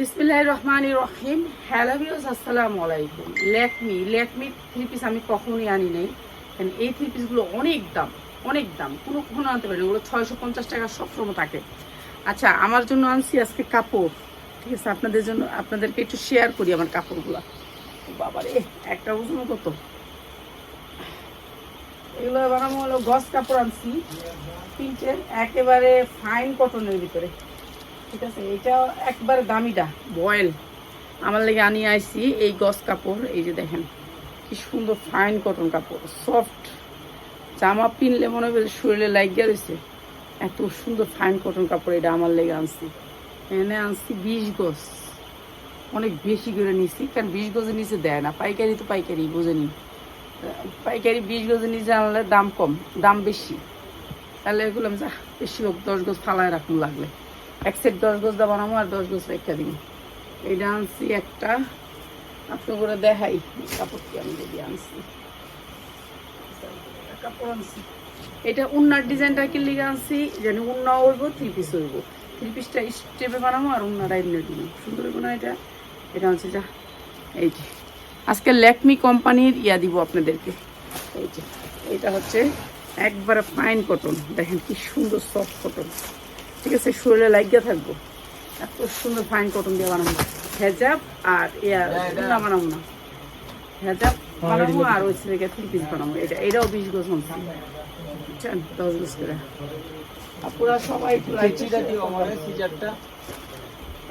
বিসমিল্লাহ রহমান রহিম। Hello views আসসালামু আলাইকুম। ল্যাকমি ল্যাকমি থ্রি পিস আমি কখনোই আনি নাই। কারণ এই থ্রি পিসগুলো অনেক দাম অনেক দাম। কোনো কখনো আনতে পারি না। ওগুলো ছয়শো পঞ্চাশ টাকা সবসময় থাকে। আচ্ছা আমার জন্য আনছি আজকে কাপড়। ঠিক আছে, আপনাদের জন্য, আপনাদেরকে একটু শেয়ার করি আমার কাপড়গুলো। বাবারে, একটা ওজন কত? এগুলো বানাবো হলো গস কাপড় আনছি। তিনটে, একেবারে ফাইন কটনের ভিতরে। ঠিক আছে এটা একবার দামিটা, বয়েল। আমার লেগে আনি আইছি এই গস কাপড়, এই যে দেখেন, কি সুন্দর ফাইন কটন কাপড় সফট জামা পিনলে মনে হবে শরীরে লাগিয়ে রয়েছে। এত সুন্দর ফাইন কটন কাপড় এটা আমার লেগে আনছি। এনে আনছি বিশ গজ। অনেক বেশি করে নিছি, কারণ বিশ গজের নিচে দেয় না, পাইকারি তো পাইকারি, বোঝেনি। পাইকারি বিশ গজের নিচে আনলে দাম কম, দাম বেশি। তাহলে এগুলো আমি যা, বেশি হোক, দশ গজ ফালায় রাখুন লাগলে। এক সেট দশ গজ দা বানাবো আর দশ গজ রেখে দিই এইটা আনছি একটা। আপনি করে দেখাই কাপড়টি আমি যদি আনছি। কাপড় আনছি। এটা উন্নার ডিজাইনটা কি লিগে আনছি? জানি উন্না উড়ব থ্রি পিস উড়ব। থ্রি পিসটা স্টেপে বানাবো আর উন্নাটা এমনি দিব। সুন্দর হইব না এটা? এটা হচ্ছে যা। এই যে। আজকে ল্যাকমি কোম্পানির ইয়া দিব আপনাদেরকে। এই যে। এটা হচ্ছে একবারে ফাইন কটন দেখেন কি সুন্দর সফট কটন ঠিক আছে শরীরে লাগিয়ে থাকব। এত সুন্দর ফাইন কটন দিয়ে বানাবো। হেজাব আর ইয়া উন্না বানাবো না। হেজাব বানাবো আর ওই ছেলেকে থ্রি পিস বানাবো। এটা এটাও বিশ গজ আনছি বুঝছেন? দশ গজ করে। আপুরা সবাই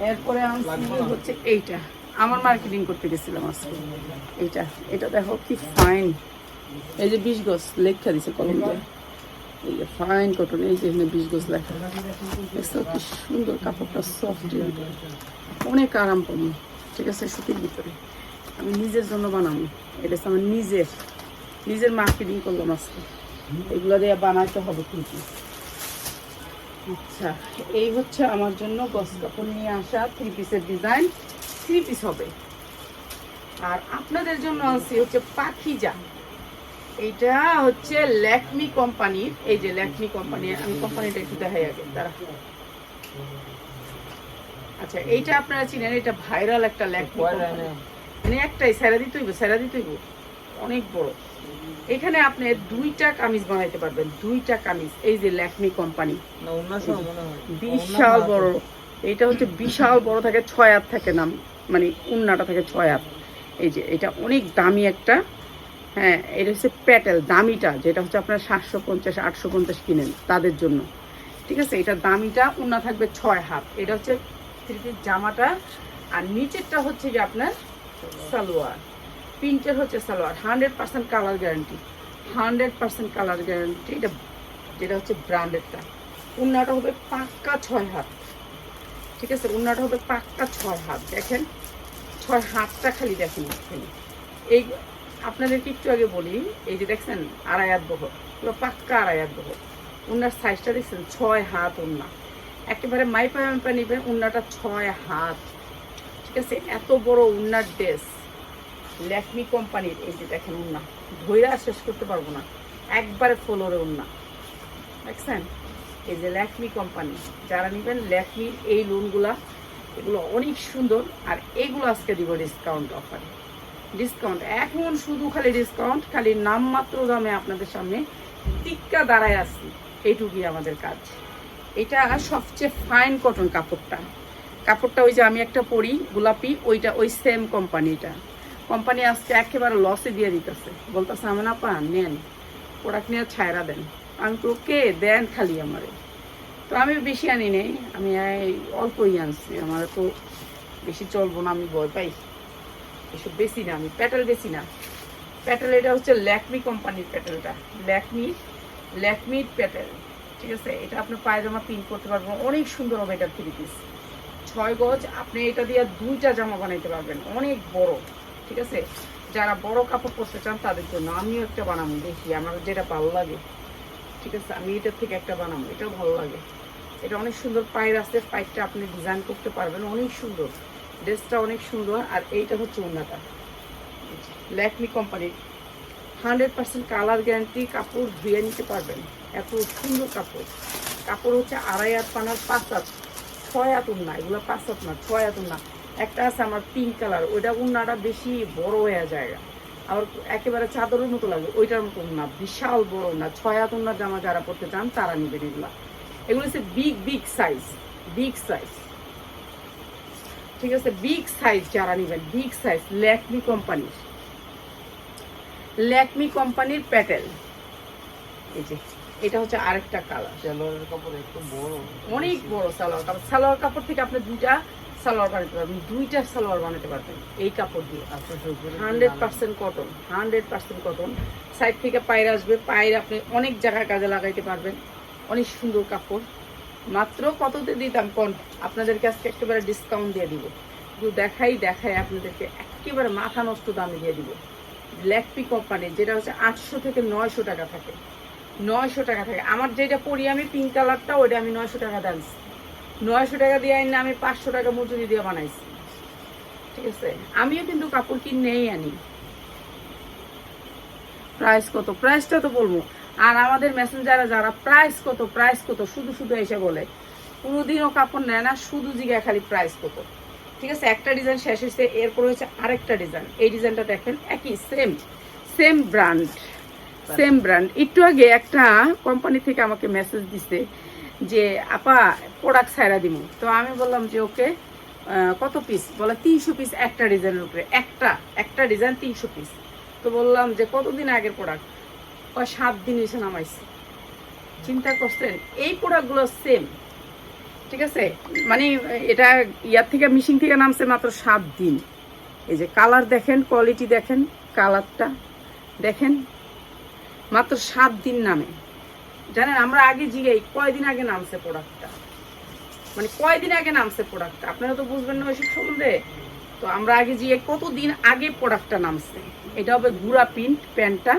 এরপরে আনছি হচ্ছে এইটা। আমার মার্কেটিং করতে গেছিলাম আজকে। এইটা। এটা দেখো কি ফাইন এই যে বিশ গজ লেখা দিছে কলম দিয়ে এই যে ফাইন কটন এই যে এখানে বিশ গজ লেখা দেখছ কি সুন্দর কাপড়টা সফট অনেক আরাম পাবো ঠিক আছে সুতির ভিতরে আমি নিজের জন্য বানাবো এটা আমার নিজের নিজের মার্কেটিং করলাম আজকে এগুলো দিয়ে বানাইতে হবে কিন্তু আচ্ছা এই হচ্ছে আমার জন্য গস কাপড় নিয়ে আসা থ্রি পিসের ডিজাইন থ্রি পিস হবে। আর আপনাদের জন্য আনছি হচ্ছে পাখিজা। এইটা হচ্ছে ল্যাকমি কোম্পানির এই যে ল্যাকমি কোম্পানি আমি কোম্পানিটা একটু দেখাই আগে তারা আচ্ছা এইটা আপনারা চিনেন এটা ভাইরাল একটা ল্যাকমি মানে একটাই স্যারা দিতে হইব স্যারা দিতে অনেক বড়। এখানে আপনি দুইটা কামিজ বানাইতে পারবেন দুইটা কামিজ এই যে ল্যাকমি কোম্পানি। বিশাল বড়। এটা হচ্ছে বিশাল বড় থাকে ছয় হাত থাকে নাম মানে উন্নাটা থাকে ছয় হাত। এই যে এটা অনেক দামি একটা হ্যাঁ এটা হচ্ছে প্যাটেল, দামিটা, যেটা হচ্ছে আপনার সাতশো পঞ্চাশ, আটশো পঞ্চাশ কিনেন তাদের জন্য। ঠিক আছে? এটা দামিটা, উন্না থাকবে ছয় হাত। এটা হচ্ছে থ্রি জামাটা, আর নিচেরটা হচ্ছে যে আপনার সালোয়ার। প্রিন্টের হচ্ছে salwar, hundred percent colour guarantee. Hundred percent colour guarantee, এটা যেটা হচ্ছে ব্র্যান্ডেডটা। উন্নাটা হবে পাক্কা ছয় হাত। ঠিক আছে? উন্নাটা হবে পাক্কা ছয় হাত। দেখেন, ছয় হাতটা খালি দেখেন এই আপনাদেরকে একটু আগে বলি, এই যে দেখছেন আড়াই হাত বহর, পুরো পাক্কা আড়াই হাত বহর। উন্নার সাইজটা দেখছেন, ছয় হাত উন্না। একেবারে মাইপা মাইপা নিবেন উন্নাটা ছয় হাত। ঠিক আছে? এত বড় উন্নার ড্রেস ল্যাকমি কোম্পানির এই যে দেখেন উন্না। ধৈরা শেষ করতে পারব না। একবারে ফ্লোরে উন্না। দেখছেন? এই যে ল্যাকমি কোম্পানি। যারা নেবেন ল্যাকমির এই লোনগুলা এগুলো অনেক সুন্দর। আর এগুলো আজকে দিব ডিসকাউন্ট অফারে ডিসকাউন্ট এখন শুধু খালি ডিসকাউন্ট খালি নামমাত্র দামে আপনাদের সামনে টিক্কা দাঁড়ায় আসছি এইটুকুই আমাদের কাজ। এটা সবচেয়ে ফাইন কটন কাপড়টা। কাপড়টা ওই যে আমি একটা পরি, গোলাপি, ওইটা ওই সেম কোম্পানিটা কোম্পানি আজকে একেবারে লসে দিয়ে দিতেছে। বলতেছে আমি না পান নেন। প্রোডাক্ট নিয়ে ছায়রা দেন। আমি তো কে দেন খালি আমারে। তো আমি বেশি আনি নেই। আমি অল্পই আনছি। আমার তো বেশি চলবো না, আমি ভয় পাই। এসব বেশি না, আমি প্যাটেল বেশি না। প্যাটেল এটা হচ্ছে ল্যাকমি কোম্পানির প্যাটেলটা ল্যাকমি ল্যাকমির প্যাটেল ঠিক আছে? এটা আপনি পায়জামা পিন করতে পারবেন, অনেক সুন্দর হবে এটা থ্রি পিস ছয় গজ, আপনি এটা দিয়ে দুইটা জামা বানাইতে পারবেন, অনেক বড়, ঠিক আছে? যারা বড় কাপড় পরতে চান, তাদের জন্য আমিও একটা বানাবো, দেখি, আমার যেটা ভালো লাগে। ঠিক আছে? আমি এটার থেকে একটা বানাবো, এটাও ভালো লাগে। এটা অনেক সুন্দর পায়ের আছে পাইপটা আপনি ডিজাইন করতে পারবেন, অনেক সুন্দর। ড্রেসটা অনেক সুন্দর, আর এইটা হচ্ছে ওনাটা ল্যাকমি কোম্পানির হান্ড্রেড পার্সেন্ট কালার গ্যারান্টি, কাপড় ধুয়ে নিতে পারবেন। এত সুন্দর কাপড়। কাপড় হচ্ছে আড়াই হাত পানার পাঁচ হাত, ছয় হাত উন্না এগুলো পাঁচ হাত না, ছয় হাত উন্না একটা আছে আমার পিঙ্ক কালার ওইটা উন্নাটা বেশি বড় হয়ে যায়। আবার একেবারে চাদরের মতো লাগে, ওইটার মতো উন্না বিশাল বড় উন্না ছয় হাত উন্নার জামা যারা পড়তে চান, তারা নেবেন এগুলা। এগুলো হচ্ছে big big size big size ঠিক আছে? বিগ সাইজ যারা নেবেন বিগ সাইজ ল্যাকমি কোম্পানির ল্যাকমি কোম্পানির প্যাটেল। এই যে এটা হচ্ছে আরেকটা কালার সালোয়ারের কাপড় একটু বড়। অনেক বড় সালোয়ার কাপড়। সালোয়ার কাপড় থেকে আপনি দুইটা সালোয়ার বানাতে পারবেন। দুইটা সালোয়ার বানাতে পারবেন এই কাপড় দিয়ে। Hundred percent cotton hundred percent cotton side থেকে পায়ের আসবে। পায়ের আপনি অনেক জায়গায় কাজে লাগাইতে পারবেন। অনেক সুন্দর কাপড়। মাত্র কততে দিতাম কোন? আপনাদেরকে আজকে একেবারে ডিসকাউন্ট দিয়ে দিব। শুধু দেখাই দেখাই আপনাদেরকে একেবারে মাথা নষ্ট দামে দিয়ে দিব। ল্যাকপি কোম্পানির যেটা হচ্ছে আটশো থেকে নয়শো টাকা থাকে। নয়শো টাকা থাকে। আমার যেটা পরি, আমি পিঙ্ক কালারটা ওইটা আমি নয়শো টাকা দামছি নয়শো টাকা দিয়ে আনি আমি পাঁচশো টাকা মজুরি দিয়ে বানাইছি। ঠিক আছে? আমিও কিন্তু কাপড় কিনেই আনি। প্রাইস কত? প্রাইসটা তো বলব। আর আমাদের মেসেঞ্জারে যারা প্রাইস কত প্রাইস কত, শুধু শুধু এসে বলে। কোনোদিনও কাপড় নেয় না, শুধু জিগায় খালি প্রাইস কত। ঠিক আছে? একটা ডিজাইন শেষ হয়েছে, এরপর হচ্ছে আরেকটা ডিজাইন এই ডিজাইনটা দেখেন, একই same same brand same brand একটু আগে একটা কোম্পানি থেকে আমাকে মেসেজ দিছে যে, আপা প্রোডাক্ট ছাইরা দিব তো আমি বললাম যে, ওকে কত পিস বলে, তিনশো পিস একটা ডিজাইনের উপরে, একটা একটা ডিজাইন তিনশো পিস তো বললাম যে, কতদিন আগের প্রোডাক্ট ও সাত দিন এসে নামাইছে। চিন্তা করছেন, এই প্রোডাক্টগুলো সেম ঠিক আছে? মানে এটা ইয়ার থেকে মিশিং থেকে নামছে মাত্র সাত দিন। এই যে কালার দেখেন কোয়ালিটি দেখেন কালারটা দেখেন, মাত্র সাত দিন নামে। জানেন, আমরা আগে জিগাই, কয়দিন আগে নামছে প্রোডাক্টটা মানে কয়দিন আগে নামছে প্রোডাক্টটা আপনারা তো বুঝবেন না ওইসব সম্বন্ধে। তো আমরা আগে জিগে কতদিন আগে প্রোডাক্টটা নামছে? এটা হবে গুড়া প্রিন্ট প্যান্টটা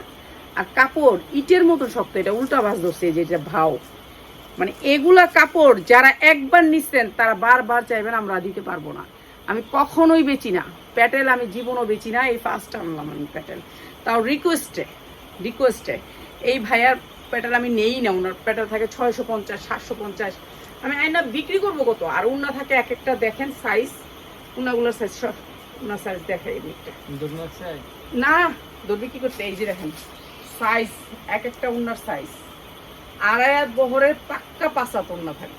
আর কাপড় ইটের মতো শক্ত এটা উল্টা ভাজ ধরছে যেটা ভাও। মানে এগুলা কাপড় যারা একবার নিচ্ছেন তারা বারবার চাইবেন আমরা দিতে পারব না। আমি কখনোই বেচি না। প্যাটেল আমি জীবনও বেচি না এই ফার্স্ট আনলাম আমি প্যাটেল। তাও রিকোয়েস্টে রিকোয়েস্টে এই ভাইয়ার প্যাটেল আমি নেই না ওনার প্যাটেল থাকে ছয়শো পঞ্চাশ সাতশো পঞ্চাশ। আমি আইনা বিক্রি করব কত? আর উন্না থাকে এক একটা দেখেন সাইজ উন্নাগুলোর সাইজ সব উন্না সাইজ দেখে না দর্বি কি করতে এই যে দেখেন সাইজ এক একটা উন্নার সাইজ আড়াই হাত বহরের পাক্কা পাঁচাত উন্না থাকে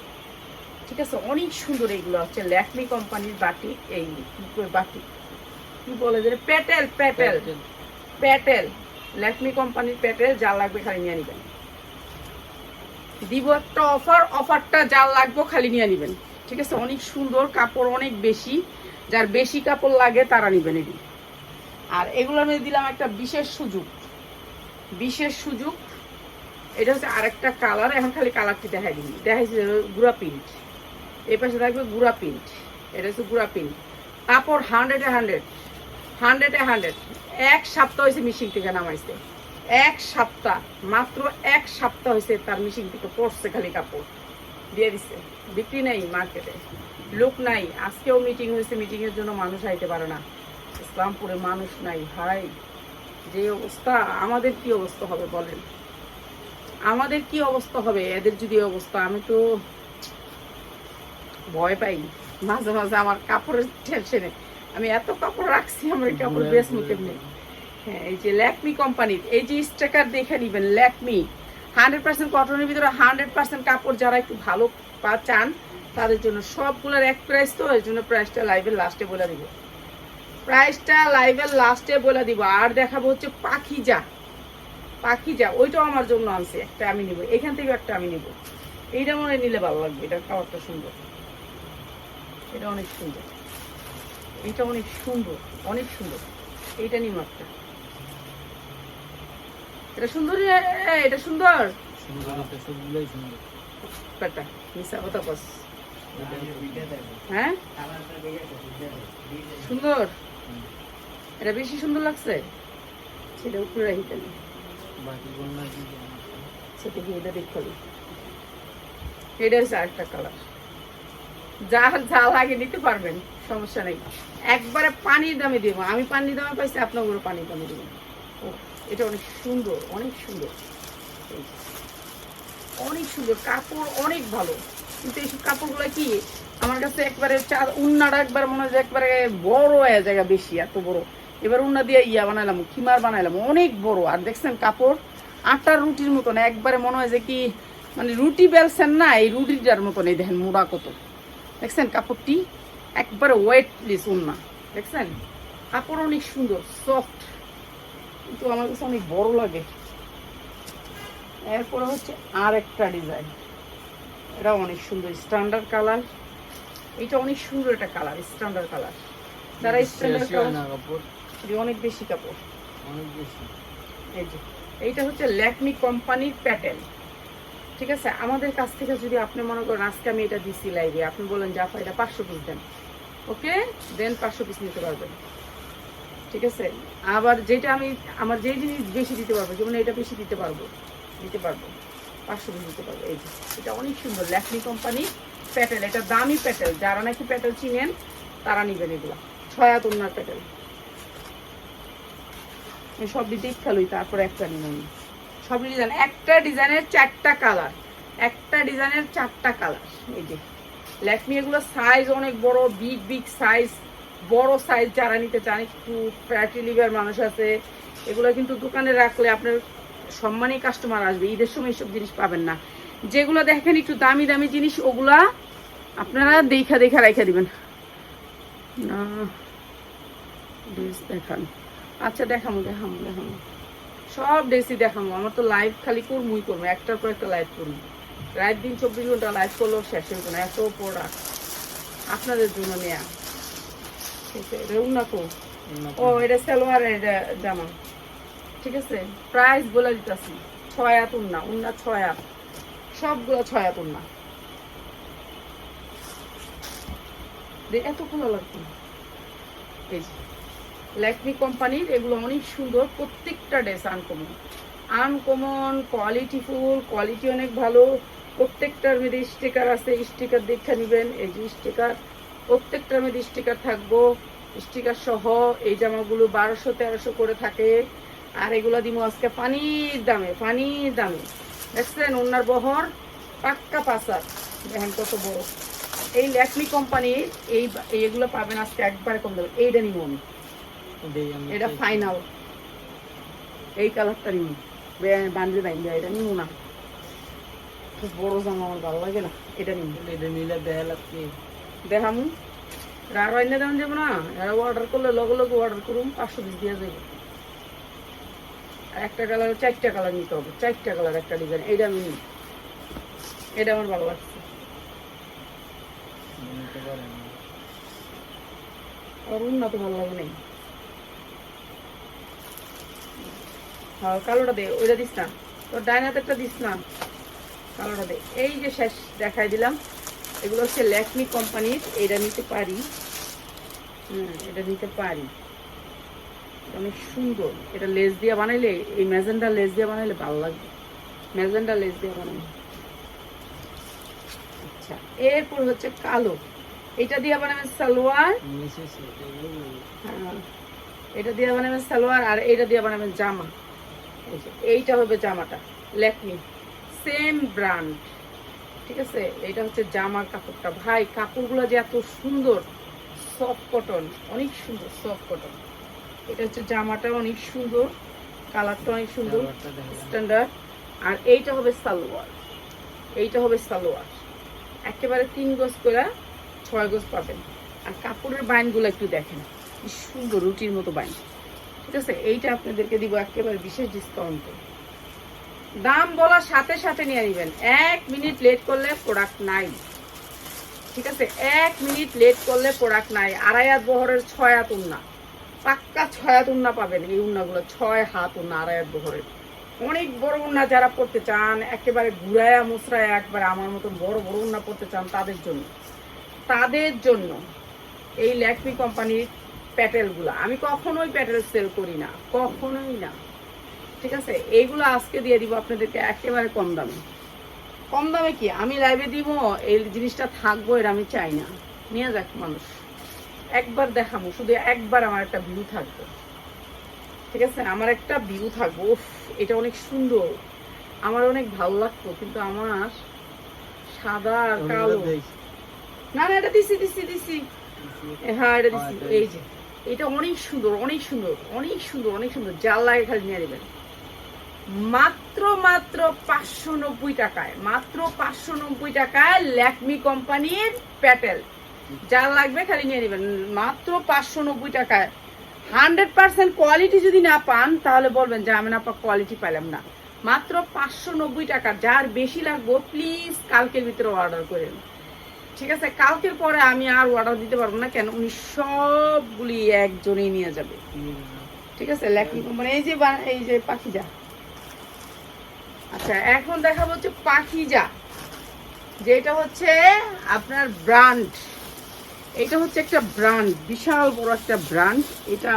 ঠিক আছে? অনেক সুন্দর এইগুলো হচ্ছে ল্যাকমি কোম্পানির বাটি এই বাটি? কি বলে যে প্যাটেল প্যাটেল প্যাটেল ল্যাকমি কোম্পানির প্যাটেল যা লাগবে খালি নিয়ে নিবেন। দিব একটা অফার অফারটা যা লাগবে খালি নিয়ে নিবেন। ঠিক আছে? অনেক সুন্দর কাপড় অনেক বেশি। যার বেশি কাপড় লাগে তারা নিবেন এটি আর এগুলো আমি দিলাম একটা বিশেষ সুযোগ। বিশেষ সুযোগ। এটা হচ্ছে আরেকটা কালার এখন খালি কালারটি দেখাই দিন দেখাইছি গুড়া প্রিন্ট এই পাশে থাকবে গুড়া প্রিন্ট এটা হচ্ছে গুড়া প্রিন্ট কাপড় হান্ড্রেডে হান্ড্রেড হান্ড্রেডে হান্ড্রেড এক সপ্তাহ হয়েছে মিশিং থেকে নামাইছে এক সপ্তাহ, মাত্র এক সপ্তাহ হয়েছে তার মিশিং থেকে পড়ছে খালি কাপড়। দিয়ে দিছে। বিক্রি নেই মার্কেটে লোক নাই। আজকেও মিটিং হয়েছে। মিটিংয়ের জন্য মানুষ আইতে পারে না। ইসলামপুরে মানুষ নাই। হাই যে অবস্থা আমাদের কি অবস্থা হবে বলেন? আমাদের কি অবস্থা হবে? এদের যদি অবস্থা আমি তো ভয় পাই। মাঝে মাঝে আমার কাপড়ের টেনশনে আমি এত কাপড় রাখছি আমার কাপড় বেশ মুখে হ্যাঁ এই যে ল্যাকমি কোম্পানির এই যে স্টিকার দেখে নিবেন ল্যাকমি। হান্ড্রেড পার্সেন্ট কটনের ভিতরে হান্ড্রেড পার্সেন্ট কাপড় যারা একটু ভালো পা চান তাদের জন্য সবগুলোর এক প্রাইস তো এই জন্য প্রাইসটা লাইভের লাস্টে বলে দিব। প্রাইসটা লাইভের লাস্টে বলে দিব। আর দেখাবো হচ্ছে পাখিজা। পাখিজা ওইটাও আমার জন্য আনছে। একটা আমি নিব। এখান থেকে একটা আমি নিব। এইটা মনে হয় নিলে ভালো লাগবে। এটা কালারটা সুন্দর। এটা অনেক সুন্দর। এটা অনেক সুন্দর। অনেক সুন্দর। এইটা নিব একটা। এটা সুন্দর এটা সুন্দর! ব্যাটা মিশা কথা হ্যাঁ? সুন্দর। এটা বেশি সুন্দর লাগছে? সেটা উপরে রাখি তাহলে। কি সেটা কি এটা দেখতে হবে। এটা হচ্ছে আরেকটা কালার যা যা লাগে নিতে পারবেন সমস্যা নেই। একবারে পানির দামে দিব। আমি পানির দামে পাইছি আপনার পানির দামে দিব। ও এটা অনেক সুন্দর অনেক সুন্দর। অনেক সুন্দর। কাপড় অনেক ভালো। কিন্তু এইসব কাপড়গুলো কি আমার কাছে একবারে চার উন্নাটা একবার মনে হয় একবারে বড় হয়ে জায়গা বেশি এত বড়। এবার উন্না দিয়ে ইয়া বানাইলাম খিমার বানাইলাম অনেক বড়। আর দেখছেন কাপড় আটার রুটির মতন একবারে মনে হয় যে কি মানে রুটি বেলছেন না এই রুটিটার মতন এই দেখেন মোড়া কত। দেখছেন কাপড়টি একবারে ওয়েটলেস উন্না। দেখছেন? কাপড় অনেক সুন্দর সফট কিন্তু আমার কাছে অনেক বড় লাগে। এরপরে হচ্ছে আর একটা ডিজাইন এটা অনেক সুন্দর স্ট্যান্ডার্ড কালার এটা অনেক সুন্দর একটা কালার স্ট্যান্ডার্ড কালার যারা স্ট্যান্ডার্ড কালার কাপড় অনেক বেশি কাপড়। অনেক বেশি। এই যে এইটা হচ্ছে ল্যাকমি কোম্পানির প্যাটেল। ঠিক আছে? আমাদের কাছ থেকে যদি আপনি মনে করেন আজকে আমি এটা দিচ্ছি লাইভে আপনি বলেন যে আপা এটা পাঁচশো পিস দেন। ওকে? দেন পাঁচশো পিস নিতে পারবেন। ঠিক আছে? আবার যেটা আমি আমার যেই জিনিস বেশি দিতে পারব যেমন এটা বেশি দিতে পারব দিতে পারব। পাঁচশো পিস দিতে পারব। এই যে এটা অনেক সুন্দর ল্যাকমি কোম্পানি প্যাটেল। এটা দামি প্যাটেল। যারা নাকি প্যাটেল চিনেন তারা নিবেন এগুলো। ছয় ওনার প্যাটেল। এই সব দিতেই খেলোই, তারপর একটা নিলাম সব ডিজাইন একটা ডিজাইনের চারটা কালার একটা ডিজাইনের চারটা কালার এই যে ল্যাকমি এগুলো সাইজ অনেক বড় বিগ বিগ সাইজ বড় সাইজ যারা নিতে চান, একটু ফ্যাটি লিভার মানুষ আছে, এগুলো কিন্তু দোকানে রাখলে আপনার সম্মানী কাস্টমার আসবে, ঈদের সময় এইসব জিনিস পাবেন না। যেগুলো দেখেন একটু দামি দামি জিনিস, ওগুলা আপনারা দেখা দেখা রেখে দিবেন। না দেখান। আচ্ছা দেখামো দেখামো দেখামো। সব ড্রেসই দেখামো। আমার তো লাইভ খালি করবই করব। একটার পর একটা লাইভ করব। রাত দিন চব্বিশ ঘণ্টা লাইভ করলেও শেষ হইতো না। এত প্রোডাক্ট আপনাদের জন্য নেয়া। এটা উন্নত। ও এটা সালোয়ার এটা জামা। ঠিক আছে? প্রাইস বলে দিতেছি। ছয় হাত উন্না উন্না ছয় হাত সবগুলো ছয় হাত উন্না। এত ভালো লাগতো এই ল্যাকমি কোম্পানির এগুলো অনেক সুন্দর, প্রত্যেকটা dress uncommon uncommon quality full quality অনেক ভালো। প্রত্যেকটার মধ্যে স্টিকার আছে স্টিকার দেখে নেবেন। এই যে স্টিকার প্রত্যেকটার মধ্যে স্টিকার থাকব। স্টিকার সহ এই জামাগুলো বারোশো, তেরোশো করে থাকে। আর এগুলো দিব আজকে পানির দামে পানির দামে। দেখছেন, ওনার বহর পাক্কা পাসার দেখেন কত বড়। এই ল্যাকমি কোম্পানির এই, এইগুলো পাবেন আজকে একবারে কম দামে। এইটা নিব আমি। এটা ফাইনাল এই কালারটা নিব বান্ডেল বাইন্ডা এটা নিব না। খুব বড় জামা আমার ভালো লাগে না। এটা করি। এটা নিলে দেখা লাগছে দেখামু। আর বাইন্ডা দাম যাব না? এরা অর্ডার করলে লগে লগে অর্ডার করুন পাঁচশো পিস দিয়ে যাবে আর একটা কালার চারটা কালার নিতে হবে। চারটা কালার একটা ডিজাইন এইটা আমি নিই এটা আমার ভালো লাগছে। পারেন। না। উন্নত ভালো লাগে নাই। হ্যাঁ কালোটা দে ওইটা দিস না। তোর ডাইন হাতেরটা দিস না। কালোটা দে। এই যে শেষ দেখাই দিলাম। এগুলো হচ্ছে ল্যাকমি কোম্পানির এটা নিতে পারি। হুম এটা নিতে পারি। অনেক সুন্দর। এটা লেস দিয়ে বানাইলে এই ম্যাজেন্ডা লেস দিয়ে বানাইলে ভালো লাগবে। ম্যাজেন্ডা লেস দিয়ে বানাইলে। আচ্ছা এরপর হচ্ছে কালো। এটা দিয়ে বানাবেন সালোয়ার। হ্যাঁ, এটা দিয়ে বানাবেন সালোয়ার আর এটা দিয়ে বানাবেন জামা। এইটা হবে জামাটা ল্যাকমি সেম ব্র্যান্ড ঠিক আছে? এটা হচ্ছে জামার কাপড়টা। ভাই কাপড়গুলো যে এত সুন্দর সফট কটন অনেক সুন্দর সফট কটন এটা হচ্ছে জামাটা অনেক সুন্দর কালারটা অনেক সুন্দর। স্ট্যান্ডার্ড আর এইটা হবে সালোয়ার এইটা হবে সালোয়ার। একেবারে তিন গজ করে ছয় গজ পাবেন। আর কাপড়ের বাইনগুলো একটু দেখেন কি সুন্দর রুটির মতো বাইন। ঠিক আছে, এইটা আপনাদেরকে দিব একেবারে বিশেষ ডিসকাউন্টে দাম বলার সাথে সাথে নিয়ে নেবেন। এক মিনিট লেট করলে প্রোডাক্ট নাই। ঠিক আছে, এক মিনিট লেট করলে প্রোডাক্ট নাই। আড়াই হাত বহরের ছয় হাত উন্না। পাক্কা ছয় হাত উন্না পাবেন এই উন্নাগুলো, ছয় হাত উন্না, আড়াই হাত বহরের। অনেক বড় উন্না যারা পড়তে চান, একেবারে ঘুরায়া মুসরায়া একবারে আমার মতন বড় বড় উন্না পড়তে চান তাদের জন্য। তাদের জন্য এই ল্যাকমি কোম্পানির প্যাটেলগুলো। আমি কখনোই প্যাটেল সেল করি না কখনোই না। ঠিক আছে? এইগুলো আজকে দিয়ে দিব আপনাদেরকে একেবারে কম দামে। কম দামে কি? আমি লাইভে দিব এই জিনিসটা থাকব এটা আমি চাই না। নিয়ে যাক মানুষ। একবার দেখাবো শুধু একবার আমার একটা ভিউ থাকবে। ঠিক আছে? আমার একটা ভিউ থাকব। এটা অনেক সুন্দর। আমার অনেক ভালো লাগতো কিন্তু আমার সাদা আর কালো। না না এটা দিছি দিছি দিছি। হ্যাঁ এটা দিছি। এই যে। এটা অনেক সুন্দর অনেক সুন্দর অনেক সুন্দর অনেক সুন্দর। জাল লাগে খালি নিয়ে নেবেন। মাত্র মাত্র পাঁচশো নব্বই টাকায়, মাত্র পাঁচশো নব্বই টাকায় ল্যাকমি কোম্পানির প্যাটেল। যা লাগবে খালি নিয়ে নেবেন। মাত্র পাঁচশো নব্বই টাকায়। হান্ড্রেড পার্সেন্ট কোয়ালিটি যদি না পান, তাহলে বলবেন যে আমি না কোয়ালিটি পেলাম না। মাত্র পাঁচশো নব্বই টাকা। যার বেশি লাগবে, প্লিজ কালকের ভিতরে অর্ডার করে করেন ঠিক আছে, কালকের পরে আমি আর অর্ডার দিতে পারব না কেন? উনি সবগুলি একজনেই নিয়ে যাবে। ঠিক আছে ল্যাকমি কোম্পানি এই যে এই যে পাখিজা আচ্ছা এখন দেখাবো হচ্ছে পাখিজা, যেটা হচ্ছে আপনার ব্র্যান্ড এটা হচ্ছে একটা ব্র্যান্ড বিশাল বড় একটা ব্র্যান্ড এটা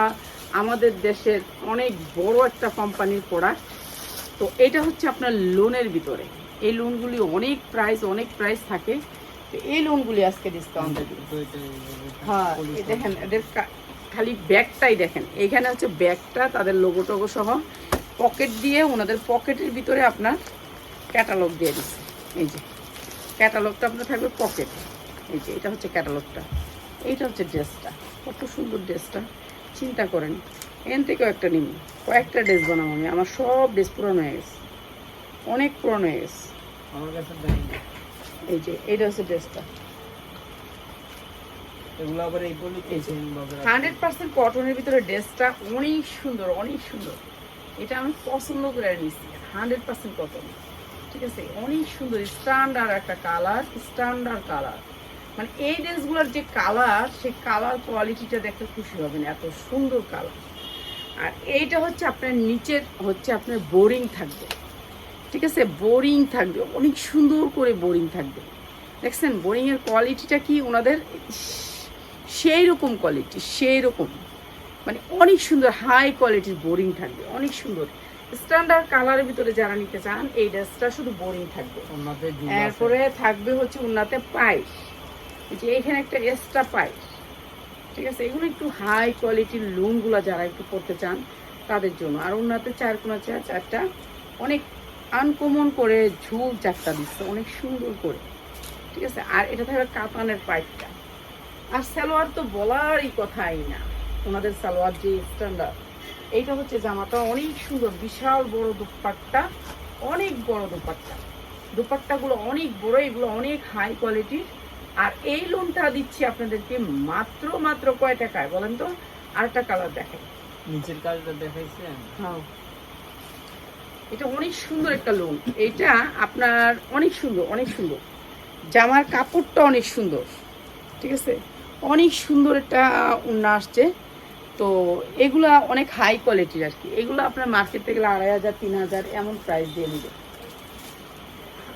আমাদের দেশের অনেক বড় একটা কোম্পানির প্রোডাক্ট তো এটা হচ্ছে আপনার লোনের ভিতরে। এই লোনগুলি অনেক প্রাইস অনেক প্রাইস থাকে। তো এই লোনগুলি আজকে ডিসকাউন্ট হ্যাঁ দেখেন, এদের খালি ব্যাগটাই দেখেন। এইখানে হচ্ছে ব্যাগটা তাদের লোগো টোগো সহ। পকেট দিয়ে ওনাদের পকেটের ভিতরে আপনার ক্যাটালগ দিয়ে দিচ্ছে। এই যে ক্যাটালগটা আপনার থাকবে পকেট এই যে, এটা হচ্ছে ক্যাটালগটা এইটা হচ্ছে ড্রেসটা কত সুন্দর ড্রেসটা চিন্তা করেন এন থেকেও একটা নিন। কয়েকটা ড্রেস বানাবো আমি। আমার সব ড্রেস পুরানো হয়ে গেছে। অনেক পুরানো হয়ে গেছে। আমার কাছে। এই যে এইটা হচ্ছে ড্রেসটা। এগুলো আবার এই বলি হান্ড্রেড পার্সেন্ট কটনের ভিতরে ড্রেসটা অনেক সুন্দর অনেক সুন্দর। এটা আমি পছন্দ করে নিয়েছি হান্ড্রেড পার্সেন্ট কটন ঠিক আছে? অনেক সুন্দর স্ট্যান্ডার্ড একটা কালার স্ট্যান্ডার্ড কালার মানে এই ড্রেসগুলোর যে কালার সেই কালার কোয়ালিটিটা দেখতে খুশি হবেন এত সুন্দর কালার আর এইটা হচ্ছে আপনার নিচের হচ্ছে আপনার বোরিং থাকবে। ঠিক আছে? বোরিং থাকবে অনেক সুন্দর করে বোরিং থাকবে। দেখছেন? বোরিংয়ের কোয়ালিটিটা কি? ওনাদের সেই রকম কোয়ালিটি সেই রকম। মানে অনেক সুন্দর হাই কোয়ালিটির বোরিং থাকবে অনেক সুন্দর। স্ট্যান্ডার্ড কালারের ভিতরে যারা নিতে চান এই ড্রেসটা শুধু বোরিং থাকবে। এরপরে থাকবে হচ্ছে উন্নাতে এই যে এখানে একটা এক্সট্রা পাইস ঠিক আছে? এগুলো একটু হাই কোয়ালিটির লুমগুলো যারা একটু করতে চান তাদের জন্য। আর উন্নাতে চার কোনো চার চারটা। অনেক আনকমন করে ঝুল চারটা দিচ্ছে অনেক সুন্দর করে। ঠিক আছে? আর এটা থাকবে কাতানের পাইপটা আর সালোয়ার তো বলারই কথাই না। ওনাদের সালোয়ার যে স্ট্যান্ডার্ড এইটা হচ্ছে জামাটা অনেক সুন্দর বিশাল বড় দুপাট্টা অনেক বড় দুপাট্টা। দুপাট্টাগুলো অনেক বড় এগুলো অনেক হাই কোয়ালিটির আর এই লোনটা দিচ্ছি আপনাদেরকে মাত্র মাত্র কয় টাকায়? বলেন তো আরেকটা কালার দেখেন নিচের কাজটা দেখাইছেন? হ্যাঁ। এটা অনেক সুন্দর একটা লোন এটা আপনার অনেক সুন্দর অনেক সুন্দর। জামার কাপড়টা অনেক সুন্দর, ঠিক আছে? অনেক সুন্দর একটা উন্না আসছে। তো এগুলা অনেক হাই কোয়ালিটির আর কি। এগুলো আপনার মার্কেট থেকে আড়াই হাজার, তিন হাজার এমন প্রাইস দিয়ে নেবে।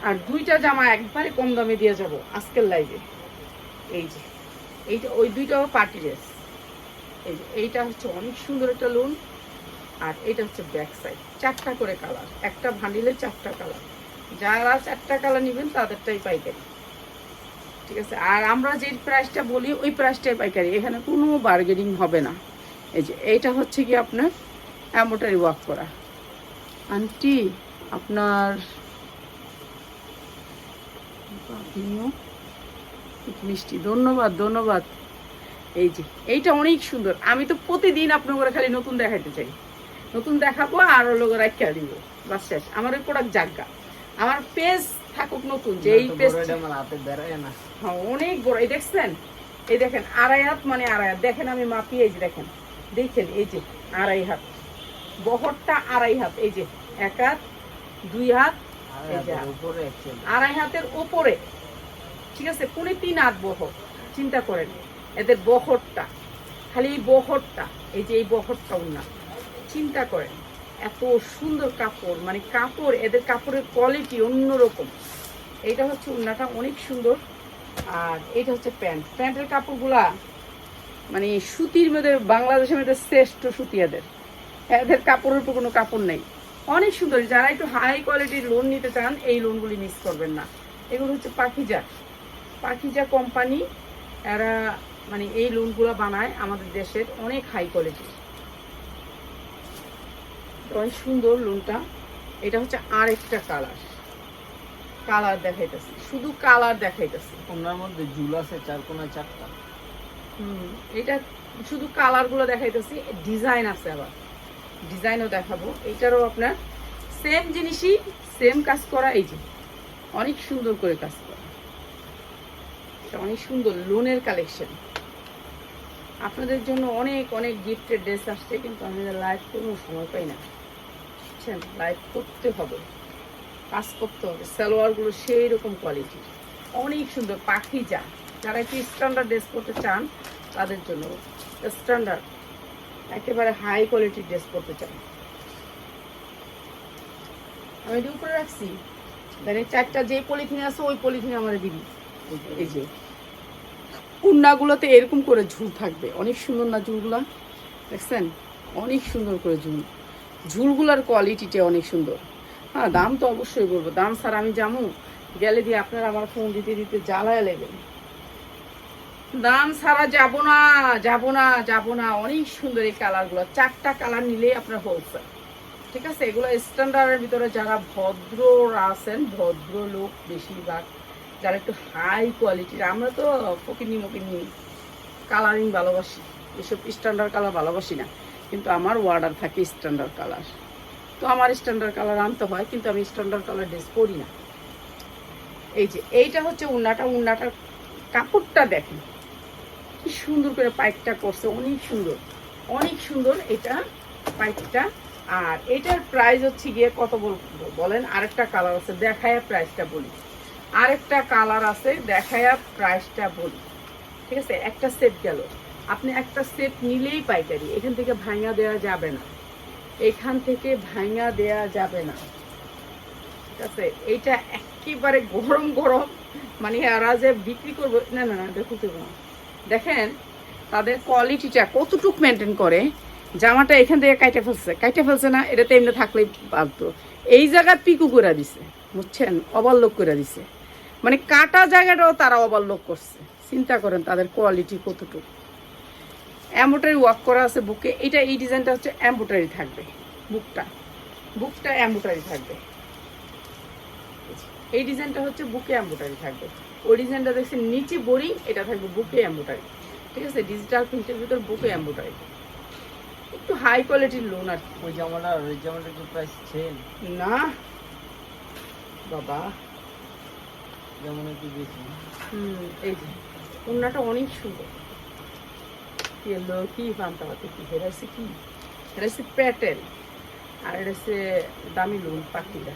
আর দুইটা জামা একবারে কম দামে দিয়ে যাব আজকের লাইভে এই যে, এইটা, ওই দুইটাও পার্টি ড্রেস এই যে, এইটা হচ্ছে অনেক সুন্দর একটা লোন আর এটা হচ্ছে ব্যাক সাইড চারটা করে কালার একটা ভান্ডিলে চারটা কালার যারা চারটা কালার নেবেন, তাদেরটাই পাইকারি। ঠিক আছে? আর আমরা যে প্রাইসটা বলি, ওই প্রাইসটাই পাইকারি। এখানে কোনো বার্গেনিং হবে না। এই যে, এইটা হচ্ছে কি আপনার অ্যাম্বোটারি ওয়াক করা। আন্টি আপনার মিষ্টি। ধন্যবাদ ধন্যবাদ। এই যে, এইটা অনেক সুন্দর। আমি তো প্রতিদিন আপনার খালি নতুন দেখাইতে চাই। নতুন দেখাবো আর লোক রাখিয়া দিব। বাস শেষ। আমার ওই প্রোডাক্ট জাগা। আমার পেজ থাকুক নতুন যে এই পেজ হ্যাঁ অনেক বড়। এই দেখছেন? এই দেখেন আড়াই হাত মানে আড়াই হাত। দেখেন আমি মাপি এই যে দেখেন। দেখেন এই যে আড়াই হাত। বহরটা আড়াই হাত। এই যে এক হাত দুই হাত উপরে। আড়াই হাতের ওপরে। ঠিক আছে? কোনে তিন হাত বহর। চিন্তা করেন এদের বহরটা। খালি এই বহরটা এই যে এই বহরটা না চিন্তা করেন, এত সুন্দর কাপড় মানে কাপড়, এদের কাপড়ের কোয়ালিটি অন্যরকম। এইটা হচ্ছে উন্নাটা অনেক সুন্দর, আর এইটা হচ্ছে প্যান্ট। প্যান্টের কাপড়গুলা মানে সুতির মধ্যে, বাংলাদেশের মধ্যে শ্রেষ্ঠ সুতি এদের। এদের কাপড়ের উপর কোনো কাপড় নেই। অনেক সুন্দর। যারা একটু হাই কোয়ালিটির লোন নিতে চান, এই লোনগুলি মিস করবেন না। এগুলো হচ্ছে পাখিজা। পাখিজা কোম্পানি এরা মানে এই লোনগুলো বানায় আমাদের দেশের অনেক হাই কোয়ালিটির অনেক সুন্দর লোনটা। এটা হচ্ছে আরেকটা কালার। কালার দেখাইতেছি। শুধু কালার দেখাইতেছি। ওনার মধ্যে ঝুল আছে চার কোনা চারটা। হুম এটা শুধু কালারগুলো দেখাইতেছি। ডিজাইন আছে আবার। ডিজাইনও দেখাবো। এটারও আপনার সেম জিনিসই সেম কাজ করা। এই যে অনেক সুন্দর করে কাজ করা। এটা অনেক সুন্দর লোনের কালেকশন আপনাদের জন্য অনেক অনেক গিফটের ড্রেস আসছে, কিন্তু আমি লাইভ কোনো সময় পাই না। বুঝছেন? লাইভ করতে হবে। কাজ করতে হবে। সালোয়ারগুলো সেই রকম কোয়ালিটি অনেক সুন্দর পাখি যা যারা একটু স্ট্যান্ডার্ড ড্রেস করতে চান, তাদের জন্য স্ট্যান্ডার্ড একেবারে হাই কোয়ালিটির ড্রেস করতে চান। আমি এটি উপরে রাখছি। মানে চারটা যে পলিথিন আছে, ওই পলিথিন আমার দিবি। এই যে। উন্নাগুলোতে এরকম করে ঝুল থাকবে। অনেক সুন্দর না ঝুলগুলা? দেখছেন? অনেক সুন্দর করে ঝুল। ঝুলগুলার কোয়ালিটিটা অনেক সুন্দর। হ্যাঁ দাম তো অবশ্যই বলব। দাম স্যার আমি জামু গেলে দিয়ে আপনারা আমার ফোন দিতে দিতে জ্বালায় লেগে দাম ছাড়া যাব না যাব না যাব না। অনেক সুন্দর এই কালারগুলো। চারটা কালার নিলেই আপনার হোলসেল ঠিক আছে? এগুলো স্ট্যান্ডার্ডের ভিতরে যারা ভদ্র আছেন ভদ্র লোক বেশিরভাগ যারা একটু হাই কোয়ালিটির আমরা তো ফকিনি মকিনি কালারিং ভালোবাসি। এসব স্ট্যান্ডার্ড কালার ভালোবাসি না। কিন্তু আমার অর্ডার থাকে স্ট্যান্ডার্ড কালার তো আমার স্ট্যান্ডার্ড কালার আনতে হয়, কিন্তু আমি স্ট্যান্ডার্ড কালার ড্রেস করি না। এই যে, এইটা হচ্ছে উন্নাটা। উন্নাটার কাপড়টা দেখেন। কি সুন্দর করে পাইপটা করছে, অনেক সুন্দর। অনেক সুন্দর এটা পাইপটা আর এটার প্রাইস হচ্ছে গিয়ে কত বলব বলেন? আরেকটা কালার আছে, দেখায় প্রাইসটা বলি। আরেকটা কালার আছে, দেখায়া প্রাইসটা বলি। ঠিক আছে? একটা সেট গেল। আপনি একটা সেট নিলেই পাইকারি। এখান থেকে ভাঙা দেওয়া যাবে না। এখান থেকে ভাঙা দেয়া যাবে না। ঠিক আছে? এইটা একেবারে গরম গরম। মানে এরা যে বিক্রি করব, না না না দেখো দেবো না দেখেন, তাদের কোয়ালিটিটা কতটুক মেনটেন করে, জামাটা এখান থেকে কাইটে ফেলছে। কাইটে ফেলছে না এটাতে এমনি থাকলেই পারতো এই জায়গা পিকু করে দিছে, বুঝছেন? ওভারলোক করে দিছে। মানে কাটা জায়গাটাও তারা ওভারলোক করছে। চিন্তা করেন তাদের কোয়ালিটি কতটুকু। অ্যাম্বোটারি ওয়ার্ক করা আছে বুকে এটা এই ডিজাইনটা হচ্ছে অ্যাম্বোটারি থাকবে বুকটা বুকটা অ্যাম্বোটারি থাকবে। এই ডিজাইনটা হচ্ছে বুকে অ্যাম্বোটারি থাকবে। ওই ডিজাইনটা দেখছেন নিচে বোরিং এটা থাকবে বুকে অ্যাম্বোটারি ঠিক আছে? ডিজিটাল প্রিন্টের ভিতর বুকে অ্যাম্বোটারি একটু হাই কোয়ালিটির লোন আর কি। ওই জামাটা ওই জামাটার কি প্রাইস সেম না। বাবা। যেমন একটু বেশি হুম, এই যে অনেক সুন্দর। কি পাতে, কি? এটা হচ্ছে কি? এটা হচ্ছে প্যাটেল, আর এটা হচ্ছে দামি লোন যে।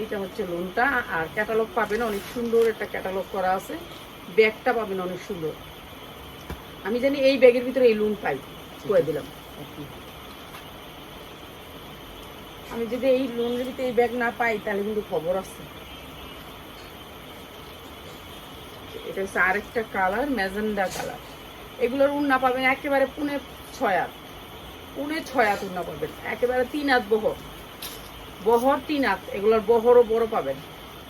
এইটা হচ্ছে লোনটা, আর ক্যাটালগ পাবেন, অনেক সুন্দর একটা ক্যাটালগ করা আছে। ব্যাগটা পাবেন অনেক সুন্দর। আমি জানি এই ব্যাগের ভিতরে এই লোন পাই করে দিলাম। আমি যদি এই লোনের ভিতরে এই ব্যাগ না পাই, তাহলে কিন্তু খবর আছে। এটা হচ্ছে আরেকটা কালার, ম্যাজেন্ডা কালার। এগুলোর উন্না পাবেন একেবারে পুনে ছয় হাত। পুনে ছয় হাত উন্না পাবেন। একেবারে তিন হাত বহর। বহর তিন হাত। এগুলোর বহরও বড় পাবেন।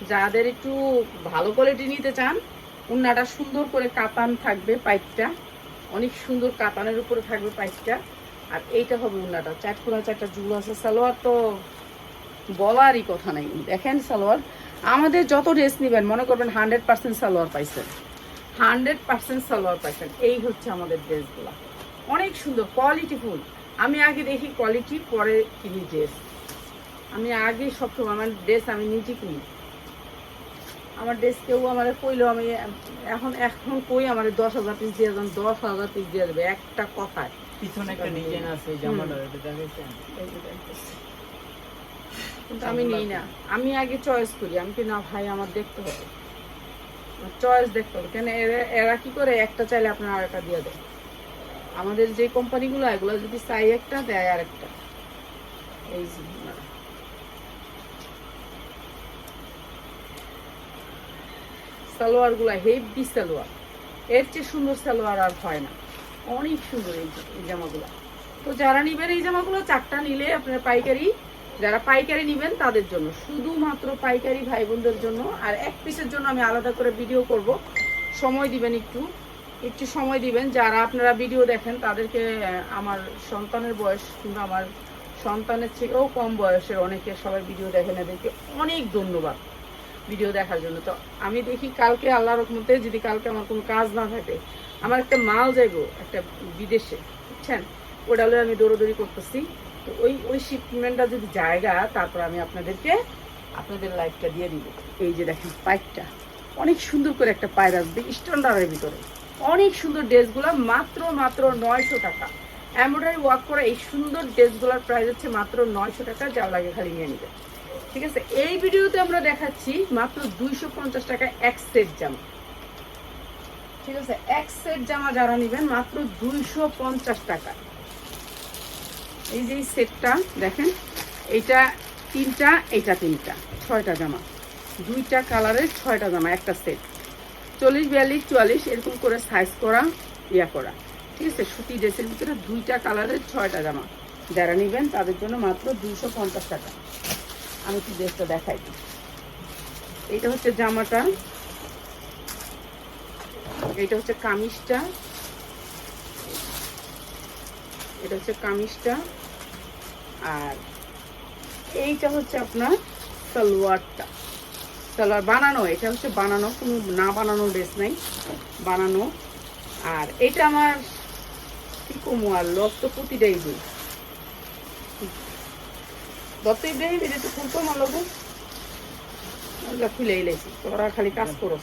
যাদের একটু ভালো কোয়ালিটি নিতে চান, উন্নাটা সুন্দর করে কাতান থাকবে পাইপটা। অনেক সুন্দর কাতানের উপরে থাকবে পাইপটা। আর এইটা হবে উন্নাটা। চার কোনা চারটা জুল আছে। সালোয়ার তো বলারই কথা নাই। দেখেন সালোয়ার। আমাদের যত ড্রেস নেবেন মনে করবেন হান্ড্রেড পার্সেন্ট সালোয়ার পাইছেন। হান্ড্রেড পার্সেন্ট সালোয়ার পাইছেন। এই হচ্ছে আমাদের ড্রেসগুলো অনেক সুন্দর কোয়ালিটিফুল আমি আগে দেখি কোয়ালিটি পরে কিনি ড্রেস আমি আগে সবসময় আমার ড্রেস আমি নিজে কিনি। আমার ড্রেস কেউ আমার কইলো আমি এখন এখন কই আমার দশ হাজার পিস দিয়ে দেন দশ হাজার পিস দিয়ে দেবে। একটা কথায়। পিছনে একটা ডিজাইন আছে এই জামাটার এটা দেখেছেন এই যে দেখতেছি। কিন্তু আমি নিই না। আমি আগে চয়েস করি। আমি ভাই, আমার দেখতে হবে। চয়েস দেখতে হবে। কেন এরা কি করে? একটা চাইলে আপনার দিয়ে দেয়। আমাদের যে কোম্পানিগুলো, এগুলো যদি চাই একটা, দেয় আর একটা এই যে সালোয়ারগুলা হেভি সালোয়ার। এর চেয়ে সুন্দর সালোয়ার আর হয় না। অনেক সুন্দর এই জামাগুলো। তো যারা নিবেন এই জামাগুলো, চারটা নিলে আপনার পাইকারি যারা পাইকারি নিবেন তাদের জন্য, শুধুমাত্র পাইকারি ভাই বোনদের জন্য। আর এক পিসের জন্য আমি আলাদা করে ভিডিও করব। সময় দিবেন একটু একটু সময় দিবেন। যারা আপনারা ভিডিও দেখেন, তাদেরকে আমার সন্তানের বয়স কিংবা আমার সন্তানের থেকেও কম বয়সের অনেকে সবাই ভিডিও দেখেন। এদেরকে অনেক ধন্যবাদ ভিডিও দেখার জন্য। তো আমি দেখি কালকে আল্লাহ রহমতে যদি কালকে আমার কোনো কাজ না থাকে, আমার একটা মাল যাইবো, একটা বিদেশে, বুঝছেন? ওটা হলে আমি দৌড়োদৌড়ি করতেছি। তো ওই ওই শিপমেন্টটা যদি জায়গা, তারপর আমি আপনাদেরকে আপনাদের লাইফটা দিয়ে দিব। এই যে দেখেন পাইপটা অনেক সুন্দর করে একটা পায়ের আসবে স্ট্যান্ডার্ডের ভিতরে। অনেক সুন্দর ড্রেসগুলো, মাত্র মাত্র নয়শো টাকা। এমব্রয়ডারি ওয়ার্ক করা এই সুন্দর ড্রেসগুলোর প্রাইস হচ্ছে মাত্র নয়শো টাকা যা লাগে খালি নিয়ে নিবে ঠিক আছে? এই ভিডিওতে আমরা দেখাচ্ছি মাত্র দুইশো পঞ্চাশ টাকা এক সেট জামা। ঠিক আছে? এক সেট জামা যারা নেবেন, মাত্র দুইশো পঞ্চাশ টাকা। এই যে সেটটা, দেখেন, এইটা তিনটা এইটা তিনটা, ছয়টা জামা। দুইটা কালারের ছয়টা জামা, একটা সেট। চল্লিশ, বিয়াল্লিশ, চুয়াল্লিশ, এরকম করে সাইজ করা, ইয়া করা। ঠিক আছে? সুতি ড্রেসের ভিতরে দুইটা কালারের ছয়টা জামা। যারা নেবেন, তাদের জন্য মাত্র দুইশো পঞ্চাশ টাকা। আমি একটু ড্রেসটা দেখাই এইটা হচ্ছে জামাটা। এইটা হচ্ছে কামিজটা। এটা হচ্ছে কামিজটা। আর এইটা হচ্ছে আপনার সালোয়ারটা। সালোয়ার বানানো, এটা হচ্ছে বানানো, কোনো না বানানো ড্রেস নাই, বানানো। আর এটা আমার কি কমু আর লস তো প্রতিটাই দিই। দত্তই দেই, এটা তো খুলতো মালবো ওগুলো খুলে এলেছি তোরা খালি কাজ করো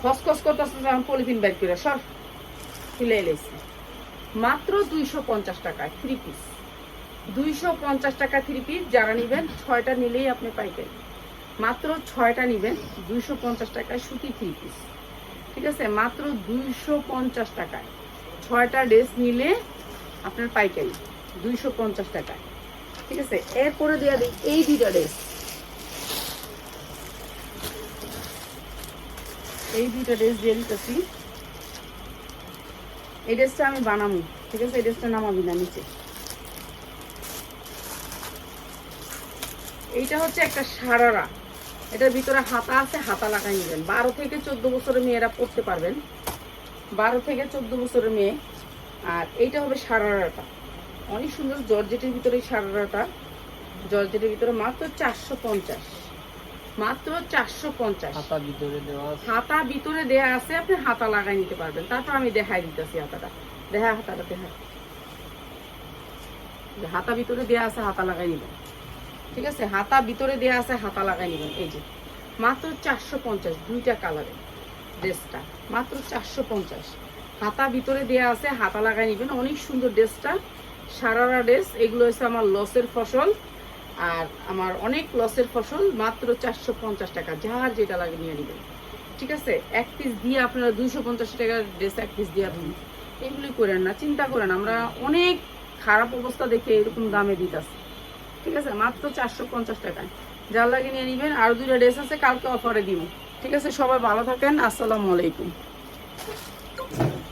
খসখস করতেছে আমি পলিথিন ব্যাগ করে সব খুলে এলেছি মাত্র দুইশো পঞ্চাশ টাকায় থ্রি পিস দুইশো পঞ্চাশ টাকা থ্রি পিস যারা নেবেন, ছয়টা নিলেই আপনি পাইবেন। মাত্র ছয়টা নেবেন, দুইশো পঞ্চাশ টাকায় সুতি থ্রি পিস ঠিক আছে? মাত্র দুইশো পঞ্চাশ টাকায়। ছয়টা ড্রেস নিলে আপনার পাইকারি, দুইশো পঞ্চাশ টাকায়। ঠিক আছে? এরপরে দেওয়া দিই এই দুইটা ড্রেস এই দুইটা ড্রেস দিয়ে দিতেছি। এই ড্রেসটা আমি বানাবো ঠিক আছে? এই ড্রেসটা নামাবি না নিচে এইটা হচ্ছে একটা সারারা। এটার ভিতরে হাতা আছে হাতা লাগাই নেবেন। বারো থেকে চোদ্দ বছরের মেয়েরা পড়তে পারবেন। বারো থেকে চোদ্দ বছরের মেয়ে। আর এইটা হবে সারারাটা। অনেক সুন্দর জর্জেটের ভিতরে এই সারারাটা। জর্জেটের ভিতরে মাত্র চারশো পঞ্চাশ। মাত্র চারশো পঞ্চাশ। হাতা ভিতরে দেওয়া হাতা ভিতরে দেয়া আছে আপনি হাতা লাগাই নিতে পারবেন। তারপর আমি দেখাই দিতেছি হাতাটা। দেখা হাতাটা দেখা হাতা ভিতরে দেয়া আছে হাতা লাগাই নিবেন। ঠিক আছে? হাতা ভিতরে দেওয়া আছে, হাতা লাগাই নিবেন। এই যে, মাত্র চারশো পঞ্চাশ, দুইটা কালারে ড্রেসটা, মাত্র চারশো পঞ্চাশ। হাতা ভিতরে দেওয়া আছে, হাতা লাগাই নিবেন। অনেক সুন্দর ড্রেসটা, সারারা ড্রেস, এগুলো হচ্ছে আমার লসের ফসল। আর আমার অনেক লসের ফসল, মাত্র চারশো পঞ্চাশ টাকা, যার যেটা লাগে নিয়ে নেবেন। ঠিক আছে? এক পিস দিয়ে আপনারা দুইশো পঞ্চাশ টাকার ড্রেস এক পিস দিয়ে দিন এগুলি করেন না, চিন্তা করেন। আমরা অনেক খারাপ অবস্থা দেখে এরকম দামে দিতেছি। ঠিক আছে? মাত্র চারশো পঞ্চাশ টাকায়। যার লাগে নিয়ে নেবেন। আর দুইটা ড্রেস আছে, কালকে অফারে দিব। ঠিক আছে? সবাই ভালো থাকেন। আসসালামু আলাইকুম।